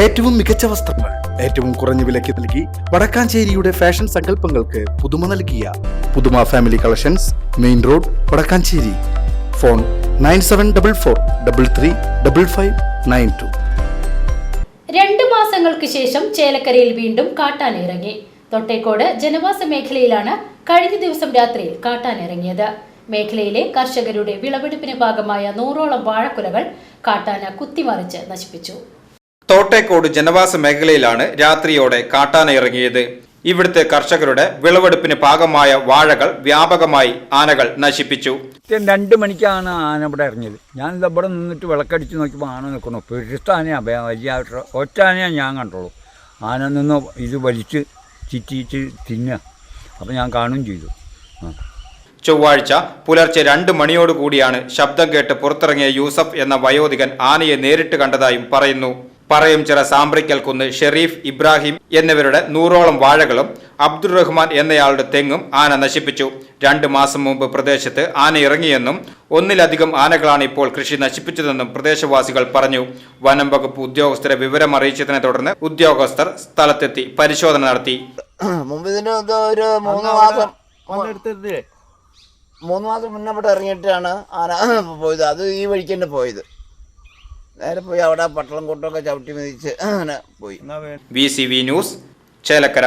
ഏറ്റവും മികച്ച വസ്ത്രങ്ങൾ ഏറ്റവും കുറഞ്ഞ വിലയ്ക്ക് നൽകി വടക്കാഞ്ചേരിയുടെ ഫാഷൻ സങ്കല്പങ്ങൾക്ക് പുതുമ നൽകിയ പുതുമ family collections main road Vadakkanchery. Phone nine seven double four double three double five nine two. രണ്ട് മാസങ്ങൾക്ക് ശേഷം ചേലക്കരയിൽ വീണ്ടും കാട്ടാനിറങ്ങി. തൊട്ടേക്കോട് ജനവാസ മേഖലയിലാണ് കഴിഞ്ഞ ദിവസം രാത്രിയിൽ കാട്ടാനിറങ്ങിയത്. മേഖലയിലെ കർഷകരുടെ വിളവെടുപ്പിന് ഭാഗമായ നൂറോളം വാഴക്കുലകൾ കാട്ടാന കുത്തിമറിച്ച് നശിപ്പിച്ചു. തോട്ടേക്കോട് ജനവാസ മേഖലയിലാണ് രാത്രിയോടെ കാട്ടാന ഇറങ്ങിയത് ഇവിടുത്തെ കർഷകരുടെ വിളവെടുപ്പിന് ഭാഗമായ വാഴകൾ വ്യാപകമായി ആനകൾ നശിപ്പിച്ചു. രണ്ടു മണിക്കാണ് ആന ഇവിടെ ഇറങ്ങിയത്. ഞാൻ ഇവിടെ നിന്നിട്ട് വിളക്കടിച്ച് നോക്കിയപ്പോൾ ആന നിൽക്കണു പെരുത്താനയാണ് വലിയ ഒറ്റാനയാണ് ഒറ്റ ആനയാണ് ഞാൻ കണ്ടുള്ളൂ. ആന നിന്ന് ഇത് വലിച്ച് ചിറ്റിച്ച് തിന്നുക. അപ്പോൾ ഞാൻ കാണുകയും ചെയ്തു. ചൊവ്വാഴ്ച പുലർച്ചെ രണ്ട് മണിയോടുകൂടിയാണ് ശബ്ദം കേട്ട് പുറത്തിറങ്ങിയ യൂസഫ് എന്ന വയോധികൻ ആനയെ നേരിട്ട് കണ്ടതായും പറയുന്നു. പറയംചിറ സാമ്പ്രിക്കൽ കുന്ന് ഷെരീഫ് ഇബ്രാഹിം എന്നിവരുടെ നൂറോളം വാഴകളും അബ്ദുൾ റഹ്മാൻ എന്നയാളുടെ തെങ്ങും ആന നശിപ്പിച്ചു. രണ്ട് മാസം മുമ്പ് പ്രദേശത്ത് ആന ഇറങ്ങിയെന്നും ഒന്നിലധികം ആനകളാണ് ഇപ്പോൾ കൃഷി നശിപ്പിച്ചതെന്നും പ്രദേശവാസികൾ പറഞ്ഞു. വനം വകുപ്പ് ഉദ്യോഗസ്ഥരെ വിവരം അറിയിച്ചതിനെ തുടർന്ന് ഉദ്യോഗസ്ഥർ സ്ഥലത്തെത്തി പരിശോധന നടത്തി. ഒരു മൂന്ന് മാസം മൂന്ന് മാസം മുന്നേ ഇറങ്ങിയിട്ടാണ് ആന പോയത്. അത് ഈ വഴിക്ക് തന്നെ പോയത്. നേരെ പോയി അവിടെ പട്ടളം കൂട്ടമൊക്കെ ചവിട്ടി മെതിച്ച് അങ്ങനെ പോയി. V C V news Chelakkara.